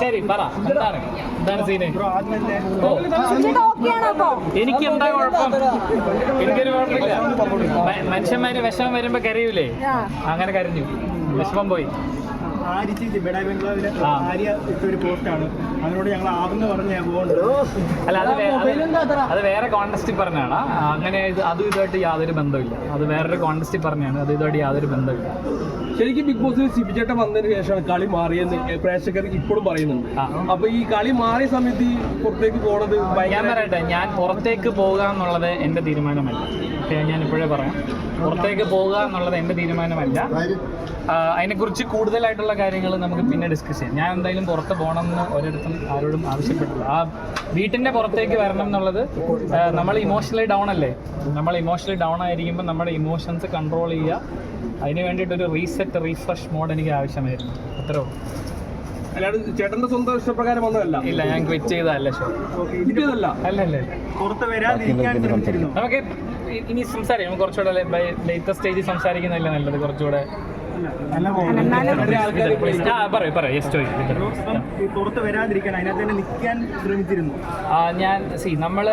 ശരി പറ. എന്താണ്? എന്താണ് സീന് എനിക്ക് എന്താ കുഴപ്പം? എനിക്കൊരു കുഴപ്പമില്ല. മനുഷ്യന്മാര് വിഷമം വരുമ്പോ കരയൂലേ? അങ്ങനെ കരഞ്ഞു. വിഷമം പോയി. ആര്യ ചേച്ചി ബെഡായി ബംഗ്ലാവിലെ ആ. ആര്യ ഇട്ട ഒരു പോസ്റ്റാണ് അതിനോട് ഞങ്ങൾ ആവെന്ന് പറഞ്ഞ് ഞാൻ പോകുന്നുണ്ട്. അല്ല അത് വേ- അത് അത് വേറെ കോണ്ടസ്റ്റിൽ പറഞ്ഞാണ് അങ്ങനെ ഇത് അതും ഇതുമായിട്ട് യാതൊരു ബന്ധമില്ല അത് വേറൊരു കോണ്ടസ്റ്റിൽ പറഞ്ഞാണ് അത് ഇതുമായിട്ട് യാതൊരു ബന്ധമില്ല ശരിക്കും ബിഗ് ബോസിൽ സിബിചേട്ടൻ വന്നതിന് ശേഷമാണ് കളി മാറിയെന്ന് പ്രേക്ഷകർ ഇപ്പോഴും പറയുന്നുണ്ട്. ആ. അപ്പൊ ഈ കളി മാറിയ സമയത്ത് ഈ പുറത്തേക്ക് പോണത് ഞാൻ ഭയങ്കര പറയട്ടെ ഞാൻ പുറത്തേക്ക് പോകുക എന്നുള്ളത് എന്റെ തീരുമാനമല്ല. ഓക്കെ ഞാൻ ഇപ്പോഴേ പറയാം. പുറത്തേക്ക് പോകുക എന്നുള്ളത് എന്റെ തീരുമാനമല്ല. ആ, അതിനെക്കുറിച്ച് കൂടുതലായിട്ടുള്ള കാര്യങ്ങൾ നമുക്ക് പിന്നെ ഡിസ്കസ് ചെയ്യാം. ഞാൻ എന്തായാലും പുറത്ത് പോകണമെന്ന് ഒരിടത്തും ആരോടും ആവശ്യപ്പെട്ടില്ല ആ വീട്ടിന്റെ പുറത്തേക്ക് വരണം എന്നുള്ളത് നമ്മൾ ഇമോഷണലി ഡൗൺ അല്ലേ? നമ്മൾ ഇമോഷണലി ഡൗൺ ആയിരിക്കുമ്പോൾ നമ്മുടെ ഇമോഷൻസ് കൺട്രോൾ ചെയ്യുക. അതിന് വേണ്ടിയിട്ടൊരു റീസെറ്റ് റീഫ്രഷ് മോഡ് എനിക്ക് ആവശ്യമായിരുന്നു. അത്രേ ഉള്ളൂ. ചേട്ടന്റെ സ്വന്തം ഇഷ്ടപ്രകാരം ഒന്നുമല്ല ഇല്ല ഞാൻ ക്വിറ്റ് ചെയ്തതല്ല ഷോ കിട്ടിയതല്ല അല്ല അല്ല അല്ല പുറത്ത് വരാതിരിക്കാൻ നമുക്ക് ഇനി സംസാരിക്കാം. കുറച്ചുകൂടെ ലേറ്റസ്റ്റ് സ്റ്റേജിൽ സംസാരിക്കുന്നതല്ലേ നല്ലത്? കുറച്ചുകൂടെ പുറത്ത് വരാതിരിക്കാൻ അതിനകത്ത് തന്നെ നിൽക്കാൻ ശ്രമിച്ചിരുന്നു. ഞാൻ സി നമ്മൾ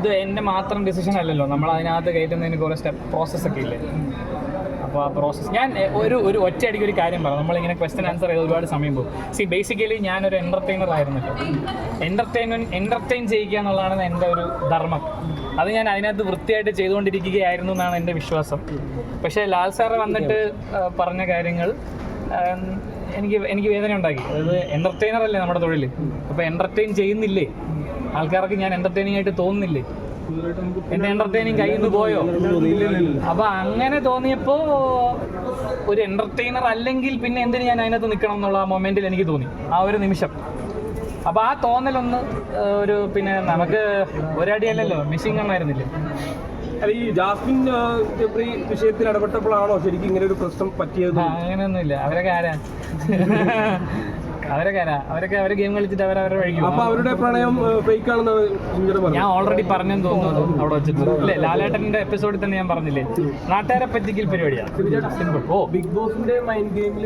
ഇത് എന്റെ മാത്രം ഡിസിഷൻ അല്ലല്ലോ. നമ്മൾ അതിനകത്ത് കയറ്റുന്നതിന് കുറേ സ്റ്റെപ്പ് പ്രോസസ് ഒക്കെ ഇല്ലേ? അപ്പോൾ ആ പ്രോസസ് ഞാൻ ഒരു ഒരു ഒറ്റയടിക്ക് ഒരു കാര്യം പറയാം നമ്മളിങ്ങനെ ക്വസ്റ്റൻ ആൻസർ ചെയ്ത് ഒരുപാട് സമയം പോകും. സി ബേസിക്കലി ഞാനൊരു എന്റർടൈനർ ആയിരുന്നല്ലോ. എന്റർടൈൻമെന്റ് എന്റർടൈൻ ചെയ്യിക്കുക എന്നുള്ളതാണ് എന്റെ ഒരു ധർമ്മം. അത് ഞാൻ അതിനകത്ത് വൃത്തിയായിട്ട് ചെയ്തുകൊണ്ടിരിക്കുകയായിരുന്നു എന്നാണ് എന്റെ വിശ്വാസം. പക്ഷേ ലാൽ സാറ് വന്നിട്ട് പറഞ്ഞ കാര്യങ്ങൾ എനിക്ക് എനിക്ക് വേദന ഉണ്ടാക്കി. അതായത് എന്റർടൈനർ അല്ലേ നമ്മുടെ തൊഴിൽ അപ്പോൾ എന്റർടൈൻ ചെയ്യുന്നില്ലേ? ആൾക്കാർക്ക് ഞാൻ എന്റർടൈനിങ് ആയിട്ട് തോന്നുന്നില്ലേ? എന്റെ എന്റർടൈനിങ് കയ്യിൽ നിന്ന് പോയോ? അപ്പൊ അങ്ങനെ തോന്നിയപ്പോ ഒരു എന്റർടൈനർ അല്ലെങ്കിൽ പിന്നെ എന്തിനു ഞാൻ അതിനകത്ത് നിൽക്കണം എന്നുള്ള ആ മൊമെന്റിൽ എനിക്ക് തോന്നി. ആ ഒരു നിമിഷം. അപ്പൊ ആ തോന്നലൊന്ന് ഒരു പിന്നെ നമുക്ക് ഒരടിയല്ലല്ലോ മിസ്സിംഗ് എണ്ണായിരുന്നില്ലേ അല്ല ഈ ജാസ്മിൻ ജബ്രി വിഷയത്തിൽ ഇടപെട്ടപ്പോഴാണോ ശരിക്കും ഇങ്ങനെ ഒരു പ്രശ്നം പറ്റിയത്? ആ, അങ്ങനെയൊന്നുമില്ല. അവരൊക്കെ ആരാ? അവരൊക്കെ ആരാ? അവരൊക്കെ അവർ ഗെയിം കളിച്ചിട്ട് വഴിക്കും അപ്പൊ അവരുടെ പ്രണയം ഫേക്ക് ഞാൻ ഓൾറെഡി പറഞ്ഞെന്ന് തോന്നുന്നു അവിടെ വെച്ചിട്ട്. അല്ലേ ലാലേട്ടന്റെ എപ്പിസോഡിൽ തന്നെ ഞാൻ പറഞ്ഞില്ലേ? നാട്ടുകാരെ പറ്റിക്കൽ പരിപാടിയാണ് സിമ്പിൾ ഓ. ബിഗ് ബോസിന്റെ മൈൻഡ് ഗെയിമിൽ